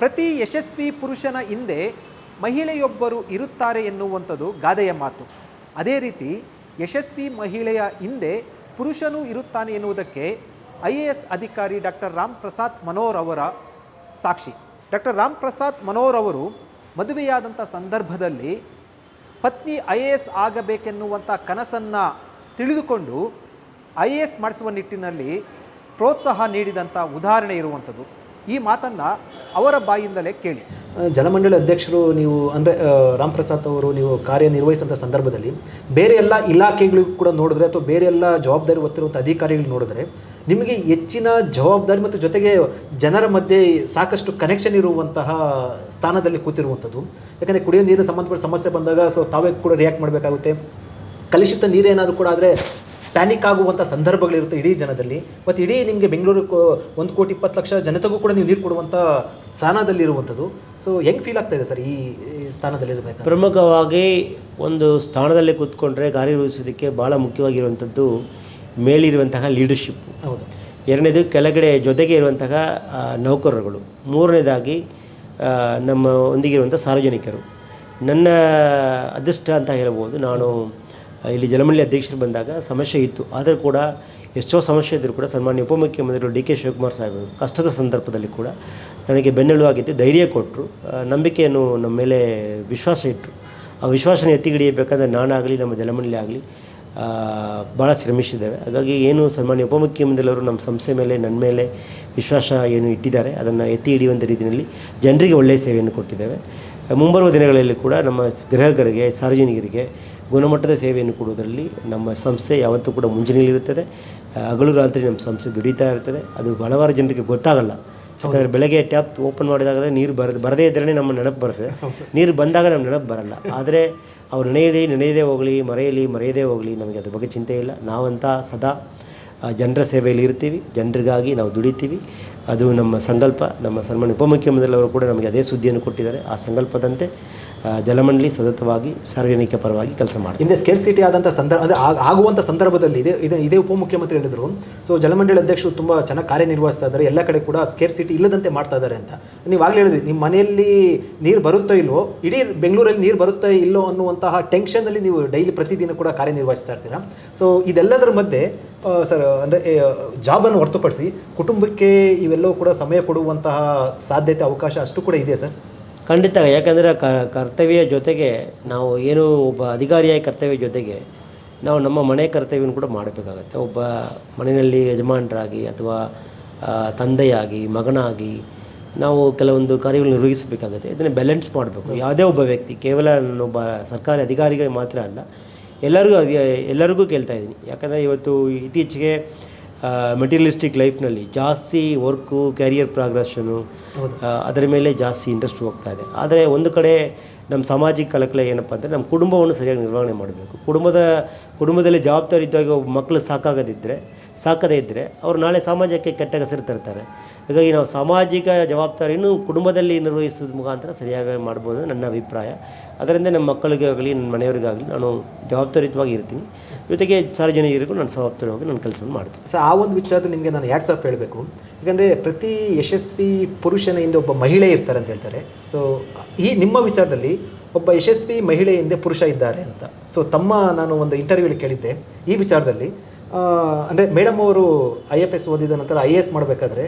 ಪ್ರತಿ ಯಶಸ್ವಿ ಪುರುಷನ ಹಿಂದೆ ಮಹಿಳೆಯೊಬ್ಬರು ಇರುತ್ತಾರೆ ಎನ್ನುವಂಥದ್ದು ಗಾದೆಯ ಮಾತು. ಅದೇ ರೀತಿ ಯಶಸ್ವಿ ಮಹಿಳೆಯ ಹಿಂದೆ ಪುರುಷನೂ ಇರುತ್ತಾನೆ ಎನ್ನುವುದಕ್ಕೆ ಐ ಎ ಎಸ್ ಅಧಿಕಾರಿ ಡಾಕ್ಟರ್ ರಾಮ್ ಪ್ರಸಾದ್ ಮನೋಹರ್ ಅವರ ಸಾಕ್ಷಿ. ಡಾಕ್ಟರ್ ರಾಮ್ ಪ್ರಸಾದ್ ಮನೋಹರ್ ಅವರು ಮದುವೆಯಾದಂಥ ಸಂದರ್ಭದಲ್ಲಿ ಪತ್ನಿ ಐ ಎ ಎಸ್ ಆಗಬೇಕೆನ್ನುವಂಥ ಕನಸನ್ನು ತಿಳಿದುಕೊಂಡು ಐ ಎ ಎಸ್ ಮಾಡಿಸುವ ನಿಟ್ಟಿನಲ್ಲಿ ಪ್ರೋತ್ಸಾಹ ನೀಡಿದಂಥ ಉದಾಹರಣೆ ಇರುವಂಥದ್ದು. ಈ ಮಾತನ್ನು ಅವರ ಬಾಯಿಂದಲೇ ಕೇಳಿ. ಜಲಮಂಡಳಿ ಅಧ್ಯಕ್ಷರು ನೀವು, ಅಂದರೆ ರಾಮ್ ಪ್ರಸಾದ್ ಅವರು ನೀವು ಕಾರ್ಯನಿರ್ವಹಿಸಿದಂಥ ಸಂದರ್ಭದಲ್ಲಿ ಬೇರೆ ಎಲ್ಲ ಇಲಾಖೆಗಳಿಗೂ ಕೂಡ ನೋಡಿದ್ರೆ ಅಥವಾ ಬೇರೆ ಎಲ್ಲ ಜವಾಬ್ದಾರಿ ಹೊತ್ತಿರುವಂಥ ಅಧಿಕಾರಿಗಳು ನೋಡಿದ್ರೆ ನಿಮಗೆ ಹೆಚ್ಚಿನ ಜವಾಬ್ದಾರಿ ಮತ್ತು ಜೊತೆಗೆ ಜನರ ಮಧ್ಯೆ ಸಾಕಷ್ಟು ಕನೆಕ್ಷನ್ ಇರುವಂತಹ ಸ್ಥಾನದಲ್ಲಿ ಕೂತಿರುವಂಥದ್ದು. ಯಾಕಂದರೆ ಕುಡಿಯೋ ನೀರಿನ ಸಂಬಂಧಪಟ್ಟ ಸಮಸ್ಯೆ ಬಂದಾಗ ಸೊ ತಾವೇ ಕೂಡ ರಿಯಾಕ್ಟ್ ಮಾಡಬೇಕಾಗುತ್ತೆ. ಕಲುಷಿತ ನೀರೇನಾದರೂ ಕೂಡ ಆದರೆ ಪ್ಯಾನಿಕ್ ಆಗುವಂಥ ಸಂದರ್ಭಗಳಿರುತ್ತೆ ಇಡೀ ಜನದಲ್ಲಿ. ಮತ್ತು ಇಡೀ ನಿಮಗೆ ಬೆಂಗಳೂರು ಒಂದು ಕೋಟಿ ಇಪ್ಪತ್ತು ಲಕ್ಷ ಜನತೆಗೂ ಕೂಡ ನೀವು ನೀರು ಕೊಡುವಂಥ ಸ್ಥಾನದಲ್ಲಿರುವಂಥದ್ದು ಸೊ ಹೆಂಗೆ ಫೀಲ್ ಆಗ್ತಾ ಇದೆ ಸರ್ ಈ ಸ್ಥಾನದಲ್ಲಿರಬೇಕು ಪ್ರಮುಖವಾಗಿ ಒಂದು ಸ್ಥಾನದಲ್ಲಿ ಕೂತ್ಕೊಂಡ್ರೆ ಕಾರ್ಯನಿರ್ವಹಿಸೋದಕ್ಕೆ ಭಾಳ ಮುಖ್ಯವಾಗಿರುವಂಥದ್ದು ಮೇಲಿರುವಂತಹ ಲೀಡರ್ಶಿಪ್ ಹೌದು. ಎರಡನೇದು ಕೆಳಗಡೆ ಜೊತೆಗೆ ಇರುವಂತಹ ನೌಕರರುಗಳು. ಮೂರನೇದಾಗಿ ನಮ್ಮ ಒಂದಿಗಿರುವಂಥ ಸಾರ್ವಜನಿಕರು. ನನ್ನ ಅದೃಷ್ಟ ಅಂತ ಹೇಳ್ಬೋದು ನಾನು ಇಲ್ಲಿ ಜಲಮಂಡಳಿ ಅಧ್ಯಕ್ಷರು ಬಂದಾಗ ಸಮಸ್ಯೆ ಇತ್ತು. ಆದರೂ ಕೂಡ ಎಷ್ಟೋ ಸಮಸ್ಯೆ ಇದ್ದರೂ ಕೂಡ ಸನ್ಮಾನ್ಯ ಉಪಮುಖ್ಯಮಂತ್ರಿಗಳು ಡಿ ಕೆ ಶಿವಕುಮಾರ್ ಸಾಹೇಬರು ಕಷ್ಟದ ಸಂದರ್ಭದಲ್ಲಿ ಕೂಡ ನನಗೆ ಬೆನ್ನೆಲುವಾಗಿದ್ದು ಧೈರ್ಯ ಕೊಟ್ಟರು. ನಂಬಿಕೆಯನ್ನು ನಮ್ಮ ಮೇಲೆ ವಿಶ್ವಾಸ ಇಟ್ಟರು. ಆ ವಿಶ್ವಾಸನ ಎತ್ತಿಗಿಡಿಯಬೇಕಂದ್ರೆ ನಾನಾಗಲಿ, ನಮ್ಮ ಜಲಮಂಡಳಿ ಆಗಲಿ ಭಾಳ ಶ್ರಮಿಸಿದ್ದೇವೆ. ಹಾಗಾಗಿ ಏನು ಸನ್ಮಾನ್ಯ ಉಪಮುಖ್ಯಮಂತ್ರಿಗಳವರು ನಮ್ಮ ಸಂಸ್ಥೆ ಮೇಲೆ, ನನ್ನ ಮೇಲೆ ವಿಶ್ವಾಸ ಏನು ಇಟ್ಟಿದ್ದಾರೆ, ಅದನ್ನು ಎತ್ತಿ ಹಿಡಿಯುವಂಥ ರೀತಿಯಲ್ಲಿ ಜನರಿಗೆ ಒಳ್ಳೆಯ ಸೇವೆಯನ್ನು ಕೊಟ್ಟಿದ್ದೇವೆ. ಮುಂಬರುವ ದಿನಗಳಲ್ಲಿ ಕೂಡ ನಮ್ಮ ಗ್ರಾಹಕರಿಗೆ ಸಾರ್ವಜನಿಕರಿಗೆ ಗುಣಮಟ್ಟದ ಸೇವೆಯನ್ನು ಕೊಡುವುದರಲ್ಲಿ ನಮ್ಮ ಸಂಸ್ಥೆ ಯಾವತ್ತೂ ಕೂಡ ಮುಂಚೂಣಿಯಲ್ಲಿರುತ್ತದೆ. ಹಗಲು ರಾತ್ರಿ ನಮ್ಮ ಸಂಸ್ಥೆ ದುಡಿತಾ ಇರ್ತದೆ. ಅದು ಹಲವಾರು ಜನರಿಗೆ ಗೊತ್ತಾಗಲ್ಲ. ಯಾಕಂದರೆ ಬೆಳಗ್ಗೆ ಟ್ಯಾಪ್ ಓಪನ್ ಮಾಡಿದಾಗ ನೀರು ಬರದು, ಬರದೇ ಇದ್ರೇ ನಮ್ಮ ನೆನಪು ಬರ್ತದೆ. ನೀರು ಬಂದಾಗ ನಮ್ಮ ನೆನಪು ಬರಲ್ಲ. ಆದರೆ ಅವ್ರು ನೆನೆಯಲಿ ನೆನೆಯದೇ ಹೋಗಲಿ, ಮರೆಯಲಿ, ಮರೆಯದೇ ಹೋಗಲಿ, ನಮಗೆ ಅದ್ರ ಬಗ್ಗೆ ಚಿಂತೆ ಇಲ್ಲ. ನಾವಂತ ಸದಾ ಜನರ ಸೇವೆಯಲ್ಲಿ ಇರ್ತೀವಿ. ಜನರಿಗಾಗಿ ನಾವು ದುಡಿತೀವಿ. ಅದು ನಮ್ಮ ಸಂಕಲ್ಪ. ನಮ್ಮ ಸನ್ಮಾನ್ಯ ಉಪಮುಖ್ಯಮಂತ್ರಿಗಳವರು ಕೂಡ ನಮಗೆ ಅದೇ ಸುದ್ದಿಯನ್ನು ಕೊಟ್ಟಿದ್ದಾರೆ. ಆ ಸಂಕಲ್ಪದಂತೆ ಜಲಮಂಡಳಿ ಸತತವಾಗಿ ಸಾರ್ವಜನಿಕ ಪರವಾಗಿ ಕೆಲಸ ಮಾಡಿ ಹಿಂದೆ ಸ್ಕೇಲ್ ಸಿಟಿ ಆದಂಥ ಸಂದರ್ಭ ಅಂದರೆ ಆಗ- ಆಗುವಂಥ ಸಂದರ್ಭದಲ್ಲಿ ಇದೆ ಇದೇ ಇದೇ ಉಪಮುಖ್ಯಮಂತ್ರಿ ಹೇಳಿದರು. ಸೊ ಜಲಮಂಡಳಿ ಅಧ್ಯಕ್ಷರು ತುಂಬ ಚೆನ್ನಾಗಿ ಕಾರ್ಯನಿರ್ವಹಿಸ್ತಾ ಇದ್ದಾರೆ. ಎಲ್ಲ ಕಡೆ ಕೂಡ ಸ್ಕೇರ್ ಸಿಟಿ ಇಲ್ಲದಂತೆ ಮಾಡ್ತಾ ಇದ್ದಾರೆ ಅಂತ. ನೀವು ಆಗಲೇ ಹೇಳಿದ್ರಿ ನಿಮ್ಮ ಮನೆಯಲ್ಲಿ ನೀರು ಬರುತ್ತೋ ಇಲ್ವೋ, ಇಡೀ ಬೆಂಗಳೂರಲ್ಲಿ ನೀರು ಬರುತ್ತೋ ಇಲ್ಲೋ ಅನ್ನುವಂತಹ ಟೆನ್ಷನಲ್ಲಿ ನೀವು ಡೈಲಿ ಪ್ರತಿದಿನ ಕೂಡ ಕಾರ್ಯನಿರ್ವಹಿಸ್ತಾ ಇರ್ತೀರಾ? ಸೊ ಇದೆಲ್ಲದರ ಮಧ್ಯೆ ಸರ್ ಅಂದರೆ ಜಾಬನ್ನು ಹೊರತುಪಡಿಸಿ ಕುಟುಂಬಕ್ಕೆ ಇವೆಲ್ಲವೂ ಕೂಡ ಸಮಯ ಕೊಡುವಂತಹ ಸಾಧ್ಯತೆ, ಅವಕಾಶ ಅಷ್ಟು ಕೂಡ ಇದೆ ಸರ್ ಖಂಡಿತ, ಯಾಕಂದರೆ ಕರ್ತವ್ಯ ಜೊತೆಗೆ ನಾವು ಏನು ಒಬ್ಬ ಅಧಿಕಾರಿಯಾಗಿ ಕರ್ತವ್ಯ ಜೊತೆಗೆ ನಾವು ನಮ್ಮ ಮನೆ ಕರ್ತವ್ಯವನ್ನು ಕೂಡ ಮಾಡಬೇಕಾಗತ್ತೆ. ಒಬ್ಬ ಮನೆಯಲ್ಲಿ ಯಜಮಾನರಾಗಿ ಅಥವಾ ತಂದೆಯಾಗಿ, ಮಗನಾಗಿ ನಾವು ಕೆಲವೊಂದು ಕಾರ್ಯಗಳು ನಿರ್ವಹಿಸಬೇಕಾಗುತ್ತೆ. ಇದನ್ನು ಬ್ಯಾಲೆನ್ಸ್ ಮಾಡಬೇಕು. ಯಾವುದೇ ಒಬ್ಬ ವ್ಯಕ್ತಿ, ಕೇವಲ ನಾನೊಬ್ಬ ಸರ್ಕಾರಿ ಅಧಿಕಾರಿಗೆ ಮಾತ್ರ ಅಲ್ಲ, ಎಲ್ಲರಿಗೂ ಎಲ್ಲರಿಗೂ ಕೇಳ್ತಾ ಇದ್ದೀನಿ. ಯಾಕಂದರೆ ಇವತ್ತು ಇತ್ತೀಚೆಗೆ ಮೆಟೀರಿಯಲಿಸ್ಟಿಕ್ ಲೈಫ್ನಲ್ಲಿ ಜಾಸ್ತಿ ವರ್ಕು ಕ್ಯಾರಿಯರ್ ಪ್ರಾಗ್ರೆಷನು ಅದರ ಮೇಲೆ ಜಾಸ್ತಿ ಇಂಟ್ರೆಸ್ಟ್ ಹೋಗ್ತಾ ಇದೆ. ಆದರೆ ಒಂದು ಕಡೆ ನಮ್ಮ ಸಾಮಾಜಿಕ ಕಲಕಲೆ ಏನಪ್ಪ ಅಂದರೆ ನಮ್ಮ ಕುಟುಂಬವನ್ನು ಸರಿಯಾಗಿ ನಿರ್ವಹಣೆ ಮಾಡಬೇಕು. ಕುಟುಂಬದ ಕುಟುಂಬದಲ್ಲಿ ಜವಾಬ್ದಾರಿ ಇದ್ದಾಗ ಒಬ್ಬ ಮಕ್ಕಳು ಸಾಕಾಗದಿದ್ದರೆ ಸಾಕದೇ ಇದ್ದರೆ ಅವರು ನಾಳೆ ಸಮಾಜಕ್ಕೆ ಕೆಟ್ಟ ಹೆಸರು ತರ್ತಾರೆ. ಹಾಗಾಗಿ ನಾವು ಸಾಮಾಜಿಕ ಜವಾಬ್ದಾರಿಯನ್ನು ಕುಟುಂಬದಲ್ಲಿ ನಿರ್ವಹಿಸೋದ ಮುಖಾಂತರ ಸರಿಯಾಗಿ ಮಾಡ್ಬೋದು ನನ್ನ ಅಭಿಪ್ರಾಯ. ಅದರಿಂದ ನಮ್ಮ ಮಕ್ಕಳಿಗೆ ಆಗಲಿ ನನ್ನ ಮನೆಯವರಿಗಾಗಲಿ ನಾನು ಜವಾಬ್ದಾರಿಯುತವಾಗಿ ಇರ್ತೀನಿ. ಜೊತೆಗೆ ಸಾರ್ವಜನಿಕರಿಗೂ ನಾನು ಜವಾಬ್ದಾರಿಯಾಗಿ ನನ್ನ ಕೆಲಸವನ್ನು ಮಾಡ್ತೀನಿ. ಸೊ ಆ ಒಂದು ವಿಚಾರದಲ್ಲಿ ನಿಮಗೆ ನಾನು ಎರಡು ಆಫ್ ಹೇಳಬೇಕು ಯಾಕಂದರೆ ಪ್ರತಿ ಯಶಸ್ವಿ ಪುರುಷನ ಹಿಂದೆ ಒಬ್ಬ ಮಹಿಳೆ ಇರ್ತಾರೆ ಅಂತ ಹೇಳ್ತಾರೆ. ಸೊ ಈ ನಿಮ್ಮ ವಿಚಾರದಲ್ಲಿ ಒಬ್ಬ ಯಶಸ್ವಿ ಮಹಿಳೆ ಹಿಂದೆ ಪುರುಷ ಇದ್ದಾರೆ ಅಂತ. ಸೊ ತಮ್ಮ ನಾನು ಒಂದು ಇಂಟರ್ವ್ಯೂಲಿ ಕೇಳಿದ್ದೆ. ಈ ವಿಚಾರದಲ್ಲಿ ಅಂದರೆ ಮೇಡಮ್ ಅವರು ಐ ಎಫ್ ಎಸ್ ಓದಿದ ನಂತರ ಐ ಎ ಎಸ್ ಮಾಡಬೇಕಾದ್ರೆ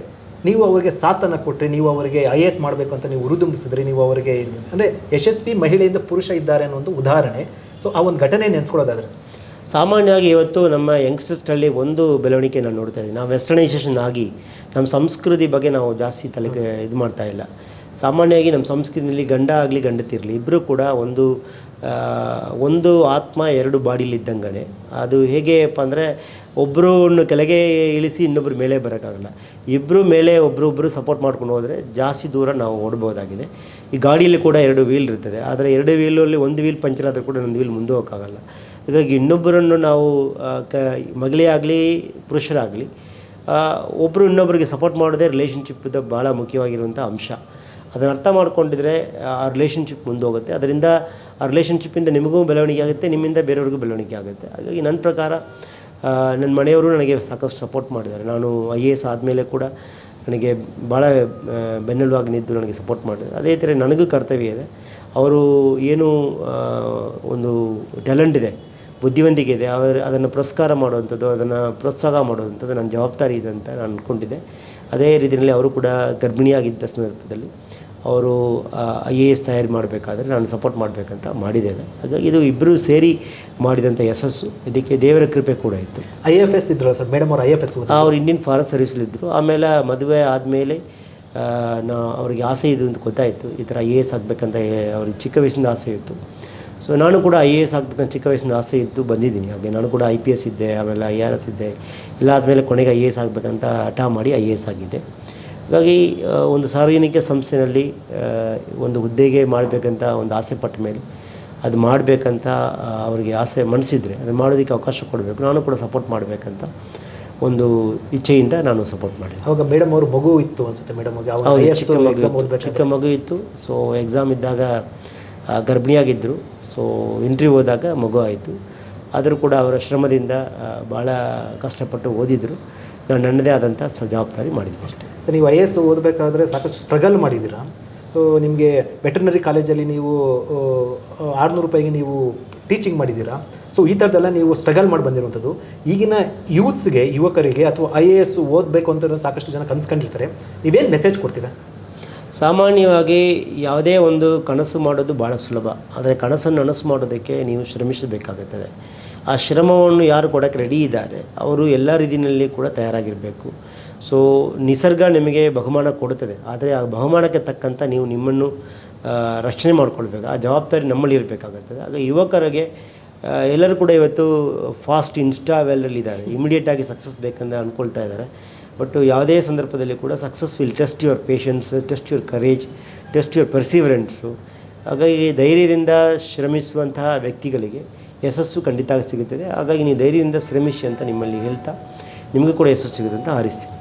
ನೀವು ಅವರಿಗೆ ಸಾಥನ್ನು ಕೊಟ್ಟರೆ ನೀವು ಅವರಿಗೆ ಐ ಎ ಎಸ್ ಮಾಡಬೇಕು ಅಂತ ನೀವು ಹುರಿದುಂಬಿಸಿದ್ರಿ, ನೀವು ಅವರಿಗೆ ಅಂದರೆ ಯಶಸ್ವಿ ಮಹಿಳೆಯಿಂದ ಪುರುಷ ಇದ್ದಾರೆ ಅನ್ನೋ ಒಂದು ಉದಾಹರಣೆ. ಸೊ ಆ ಒಂದು ಘಟನೆ ನೆನೆಸ್ಕೊಳ್ಳೋದಾದ್ರೆ ಸಾಮಾನ್ಯವಾಗಿ ಇವತ್ತು ನಮ್ಮ ಯಂಗ್ಸ್ಟರ್ಸ್ಟಲ್ಲಿ ಒಂದು ಬೆಳವಣಿಗೆ ನಾನು ನೋಡ್ತಾ ಇದ್ದೀನಿ. ನಾವು ವೆಸ್ಟರ್ನೈಸೇಷನ್ ಆಗಿ ನಮ್ಮ ಸಂಸ್ಕೃತಿ ಬಗ್ಗೆ ನಾವು ಜಾಸ್ತಿ ತಲೆಗೆ ಇದು ಮಾಡ್ತಾ ಇಲ್ಲ. ಸಾಮಾನ್ಯವಾಗಿ ನಮ್ಮ ಸಂಸ್ಕೃತಿಯಲ್ಲಿ ಗಂಡ ಆಗಲಿ ಗಂಡತಿರಲಿ ಇಬ್ಬರೂ ಕೂಡ ಒಂದು ಒಂದು ಆತ್ಮ, ಎರಡು ಬಾಡಿಲಿದ್ದಂಗೆ ಅದು ಹೇಗೆಪ್ಪ ಅಂದರೆ ಒಬ್ಬರನ್ನು ಕೆಳಗೆ ಇಳಿಸಿ ಇನ್ನೊಬ್ಬರು ಮೇಲೆ ಬರೋಕ್ಕಾಗಲ್ಲ. ಇಬ್ಬರು ಮೇಲೆ ಒಬ್ಬರೊಬ್ಬರು ಸಪೋರ್ಟ್ ಮಾಡ್ಕೊಂಡು ಹೋದರೆ ಜಾಸ್ತಿ ದೂರ ನಾವು ಓಡ್ಬೋದಾಗಿದೆ. ಈ ಗಾಡಿಯಲ್ಲಿ ಕೂಡ ಎರಡು ವೀಲ್ ಇರ್ತದೆ. ಆದರೆ ಎರಡು ವೀಲಲ್ಲಿ ಒಂದು ವೀಲ್ ಪಂಚರ್ ಆದರೂ ಕೂಡ ಒಂದು ವೀಲ್ ಮುಂದೆ ಹೋಗೋಕ್ಕಾಗಲ್ಲ. ಹಾಗಾಗಿ ಇನ್ನೊಬ್ಬರನ್ನು ನಾವು ಕ, ಮಗಳೇ ಆಗಲಿ, ಪುರುಷರಾಗಲಿ ಒಬ್ಬರು ಇನ್ನೊಬ್ಬರಿಗೆ ಸಪೋರ್ಟ್ ಮಾಡೋದೇ ರಿಲೇಷನ್ಶಿಪ್ದ ಭಾಳ ಮುಖ್ಯವಾಗಿರುವಂಥ ಅಂಶ. ಅದನ್ನು ಅರ್ಥ ಮಾಡಿಕೊಂಡಿದ್ರೆ, ಆ ರಿಲೇಷನ್ಶಿಪ್ ಮುಂದೋಗುತ್ತೆ. ಅದರಿಂದ ಆ ರಿಲೇಷನ್ಶಿಪ್ಪಿಂದ ನಿಮಗೂ ಬೆಳವಣಿಗೆ ಆಗುತ್ತೆ, ನಿಮ್ಮಿಂದ ಬೇರೆಯವ್ರಿಗೂ ಬೆಳವಣಿಗೆ ಆಗುತ್ತೆ. ಹಾಗಾಗಿ ನನ್ನ ಪ್ರಕಾರ ನನ್ನ ಮನೆಯವರು ನನಗೆ ಸಾಕಷ್ಟು ಸಪೋರ್ಟ್ ಮಾಡಿದ್ದಾರೆ. ನಾನು ಐ ಎ ಎಸ್ ಆದಮೇಲೆ ಕೂಡ ನನಗೆ ಭಾಳ ಬೆನ್ನೆಲುವಾಗಿ ನಿಂತು ನನಗೆ ಸಪೋರ್ಟ್ ಮಾಡಿದ್ದಾರೆ. ಅದೇ ಥರ ನನಗೂ ಕರ್ತವ್ಯ ಇದೆ. ಅವರು ಏನು ಒಂದು ಟ್ಯಾಲೆಂಟ್ ಇದೆ ಬುದ್ಧಿವಂತಿಕೆ ಇದೆ ಅವರು ಅದನ್ನು ಪುರಸ್ಕಾರ ಮಾಡುವಂಥದ್ದು ಅದನ್ನು ಪ್ರೋತ್ಸಾಹ ಮಾಡುವಂಥದ್ದು ನನ್ನ ಜವಾಬ್ದಾರಿ ಇದೆ ಅಂತ ನಾನು ಅಂದ್ಕೊಂಡಿದ್ದೆ ಅದೇ ರೀತಿಯಲ್ಲಿ ಅವರು ಕೂಡ ಗರ್ಭಿಣಿಯಾಗಿದ್ದ ಸಂದರ್ಭದಲ್ಲಿ ಅವರು ಐ ಎ ಎಸ್ ತಯಾರಿ ಮಾಡಬೇಕಾದ್ರೆ ನಾನು ಸಪೋರ್ಟ್ ಮಾಡಬೇಕಂತ ಮಾಡಿದ್ದೇನೆ. ಹಾಗಾಗಿ ಇದು ಇಬ್ಬರು ಸೇರಿ ಮಾಡಿದಂಥ ಯಶಸ್ಸು. ಇದಕ್ಕೆ ದೇವರ ಕೃಪೆ ಕೂಡ ಇತ್ತು. ಐ ಎಫ್ ಎಸ್ ಇದ್ರು ಸರ್? ಮೇಡಮ್ ಅವರು ಐ ಎಫ್ ಎಸ್ ಅವ್ರು ಇಂಡಿಯನ್ ಫಾರೆಸ್ಟ್ ಸರ್ವಿಸಲ್ಲಿದ್ದರು ಆಮೇಲೆ ಮದುವೆ ಆದಮೇಲೆ ನಾ ಅವ್ರಿಗೆ ಆಸೆ ಇದು ಅಂತ ಗೊತ್ತಾಯಿತು. ಈ ಥರ ಐ ಎ ಎಸ್ ಆಗಬೇಕಂತ ಅವ್ರಿಗೆ ಚಿಕ್ಕ ವಯಸ್ಸಿಂದ ಆಸೆ ಇತ್ತು. ಸೊ ನಾನು ಕೂಡ ಐ ಎ ಎಸ್ ಆಗಬೇಕಂತ ಚಿಕ್ಕ ವಯಸ್ಸಿನ ಆಸೆ ಇದ್ದು ಬಂದಿದ್ದೀನಿ. ಹಾಗೆ ನಾನು ಕೂಡ ಐ ಪಿ ಎಸ್ ಇದ್ದೆ ಆಮೇಲೆ ಐ ಆರ್ ಎಸ್ ಇದ್ದೆ. ಎಲ್ಲ ಆದಮೇಲೆ ಕೊನೆಗೆ ಐ ಎ ಎಸ್ ಆಗಬೇಕಂತ ಹಠ ಮಾಡಿ ಐ ಎ ಎಸ್ ಆಗಿದ್ದೆ. ಹಾಗಾಗಿ ಒಂದು ಸಾರ್ವಜನಿಕ ಸಂಸ್ಥೆಯಲ್ಲಿ ಒಂದು ಹುದ್ದೆಗೆ ಮಾಡಬೇಕಂತ ಒಂದು ಆಸೆ ಪಟ್ಟ ಮೇಲೆ ಅದು ಮಾಡಬೇಕಂತ ಅವರಿಗೆ ಆಸೆ ಮನಸ್ಸಿದ್ರೆ ಅದು ಮಾಡೋದಕ್ಕೆ ಅವಕಾಶ ಕೊಡಬೇಕು. ನಾನು ಕೂಡ ಸಪೋರ್ಟ್ ಮಾಡಬೇಕಂತ ಒಂದು ಇಚ್ಛೆಯಿಂದ ನಾನು ಸಪೋರ್ಟ್ ಮಾಡಿದೆ. ಅವಾಗ ಮೇಡಮ್ ಅವರು ಮಗು ಇತ್ತು ಅನಿಸುತ್ತೆ ಮೇಡಮ್ ಚಿಕ್ಕ ಮಗು ಎಕ್ಸಾಮ್ ಇತ್ತು. ಚಿಕ್ಕ ಮಗು ಇತ್ತು. ಸೊ ಎಕ್ಸಾಮ್ ಇದ್ದಾಗ ಗರ್ಭಿಣಿಯಾಗಿದ್ದರು ಸೊ ಇಂಟ್ರ್ಯೂ ಹೋದಾಗ ಮಗು ಆಯಿತು. ಆದರೂ ಕೂಡ ಅವರ ಶ್ರಮದಿಂದ ಭಾಳ ಕಷ್ಟಪಟ್ಟು ಓದಿದರು. ನಾನು ನನ್ನದೇ ಆದಂಥ ಜವಾಬ್ದಾರಿ ಮಾಡಿದ್ದೀನಿ ಅಷ್ಟೇ. ಸೊ ನೀವು ಐ ಎಸ್ ಓದಬೇಕಾದ್ರೆ ಸಾಕಷ್ಟು ಸ್ಟ್ರಗಲ್ ಮಾಡಿದ್ದೀರಾ? ಸೊ ನಿಮಗೆ ವೆಟರ್ನರಿ ಕಾಲೇಜಲ್ಲಿ ನೀವು ಆರುನೂರು ರೂಪಾಯಿಗೆ ನೀವು ಟೀಚಿಂಗ್ ಮಾಡಿದ್ದೀರಾ? ಸೊ ಈ ಥರದ್ದೆಲ್ಲ ನೀವು ಸ್ಟ್ರಗಲ್ ಮಾಡಿ ಬಂದಿರುವಂಥದ್ದು. ಈಗಿನ ಯೂತ್ಸ್ಗೆ ಯುವಕರಿಗೆ ಅಥವಾ ಐ ಎ ಎಸ್ ಓದಬೇಕು ಅಂತ ಸಾಕಷ್ಟು ಜನ ಕನ್ಸ್ಕೊಂಡಿರ್ತಾರೆ. ನೀವೇನು ಮೆಸೇಜ್ ಕೊಡ್ತೀರಾ? ಸಾಮಾನ್ಯವಾಗಿ ಯಾವುದೇ ಒಂದು ಕನಸು ಮಾಡೋದು ಭಾಳ ಸುಲಭ. ಆದರೆ ಕನಸನ್ನು ನನಸು ಮಾಡೋದಕ್ಕೆ ನೀವು ಶ್ರಮಿಸಬೇಕಾಗುತ್ತದೆ. ಆ ಶ್ರಮವನ್ನು ಯಾರು ಕೊಡೋಕ್ಕೆ ರೆಡಿ ಇದ್ದಾರೆ, ಅವರು ಎಲ್ಲ ರೀತಿಯಲ್ಲಿ ಕೂಡ ತಯಾರಾಗಿರಬೇಕು. ಸೊ ನಿಸರ್ಗ ನಿಮಗೆ ಬಹುಮಾನ ಕೊಡುತ್ತದೆ. ಆದರೆ ಆ ಬಹುಮಾನಕ್ಕೆ ತಕ್ಕಂಥ ನೀವು ನಿಮ್ಮನ್ನು ರಕ್ಷಣೆ ಮಾಡ್ಕೊಳ್ಬೇಕು. ಆ ಜವಾಬ್ದಾರಿ ನಮ್ಮಲ್ಲಿ ಇರಬೇಕಾಗುತ್ತದೆ. ಆಗ ಯುವಕರಿಗೆ ಎಲ್ಲರೂ ಕೂಡ ಇವತ್ತು ಫಾಸ್ಟ್ ಇನ್ಸ್ಟಾ ವೆಲ್ಲಲ್ಲಿದ್ದಾರೆ ಇಮಿಡಿಯೇಟಾಗಿ ಸಕ್ಸಸ್ ಬೇಕಂತ ಅಂದ್ಕೊಳ್ತಾ ಇದ್ದಾರೆ. ಬಟ್ ಯಾವುದೇ ಸಂದರ್ಭದಲ್ಲಿ ಕೂಡ successful test your patience test your courage test your perseverance ಹಾಗಾಗಿ ಧೈರ್ಯದಿಂದ ಶ್ರಮಿಸುವಂತಹ ವ್ಯಕ್ತಿಗಳಿಗೆ ಯಶಸ್ಸು ಖಂಡಿತ ಸಿಗುತ್ತದೆ. ಹಾಗಾಗಿ ನೀವು ಧೈರ್ಯದಿಂದ ಶ್ರಮಿಸಿ ಅಂತ ನಿಮ್ಮಲ್ಲಿ ಹೇಳ್ತಾ, ನಿಮಗೂ ಕೂಡ ಯಶಸ್ಸು ಸಿಗುತ್ತೆ ಅಂತ ಹಾರಿಸ್ತೀನಿ.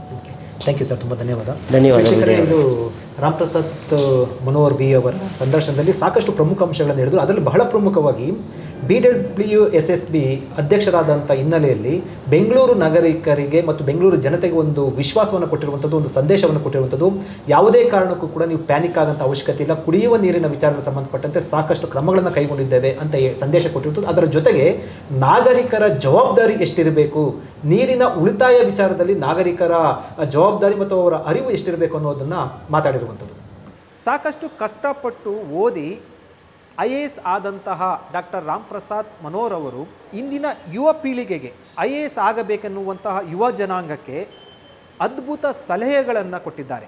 ಥ್ಯಾಂಕ್ ಯು ಸರ್ ತುಂಬ ಧನ್ಯವಾದ. ಧನ್ಯವಾದ ಇದು ರಾಮ್ ಪ್ರಸಾದ್ ಮನೋಹರ್ ಬಿ ಅವರ ಸಂದರ್ಶನದಲ್ಲಿ ಸಾಕಷ್ಟು ಪ್ರಮುಖ ಅಂಶಗಳನ್ನು ಹೇಳಿದ್ರು. ಅದರಲ್ಲಿ ಬಹಳ ಪ್ರಮುಖವಾಗಿ B W S S B ಅಧ್ಯಕ್ಷರಾದಂಥ ಹಿನ್ನೆಲೆಯಲ್ಲಿ ಬೆಂಗಳೂರು ನಾಗರಿಕರಿಗೆ ಮತ್ತು ಬೆಂಗಳೂರು ಜನತೆಗೆ ಒಂದು ವಿಶ್ವಾಸವನ್ನು ಕೊಟ್ಟಿರುವಂಥದ್ದು ಒಂದು ಸಂದೇಶವನ್ನು ಕೊಟ್ಟಿರುವಂಥದ್ದು. ಯಾವುದೇ ಕಾರಣಕ್ಕೂ ಕೂಡ ನೀವು ಪ್ಯಾನಿಕ್ ಆಗೋಂಥ ಅವಶ್ಯಕತೆ ಇಲ್ಲ. ಕುಡಿಯುವ ನೀರಿನ ವಿಚಾರಕ್ಕೆ ಸಂಬಂಧಪಟ್ಟಂತೆ ಸಾಕಷ್ಟು ಕ್ರಮಗಳನ್ನು ಕೈಗೊಂಡಿದ್ದೇವೆ ಅಂತ ಸಂದೇಶ ಕೊಟ್ಟಿರುವಂಥದ್ದು. ಅದರ ಜೊತೆಗೆ ನಾಗರಿಕರ ಜವಾಬ್ದಾರಿ ಎಷ್ಟಿರಬೇಕು? ನೀರಿನ ಉಳಿತಾಯ ವಿಚಾರದಲ್ಲಿ ನಾಗರಿಕರ ಜವಾಬ್ದಾರಿ ಮತ್ತು ಅವರ ಅರಿವು ಎಷ್ಟಿರಬೇಕು ಅನ್ನೋದನ್ನು ಮಾತಾಡಿರುವಂಥದ್ದು. ಸಾಕಷ್ಟು ಕಷ್ಟಪಟ್ಟು ಓದಿ ಐ ಎ ಎಸ್ ಆದಂತಹ ಡಾಕ್ಟರ್ ರಾಮ್ ಪ್ರಸಾದ್ ಮನೋಹರ್ ಅವರು ಇಂದಿನ ಯುವ ಪೀಳಿಗೆಗೆ ಐ ಎ ಎಸ್ ಆಗಬೇಕೆನ್ನುವಂತಹ ಯುವ ಜನಾಂಗಕ್ಕೆ ಅದ್ಭುತ ಸಲಹೆಗಳನ್ನು ಕೊಟ್ಟಿದ್ದಾರೆ.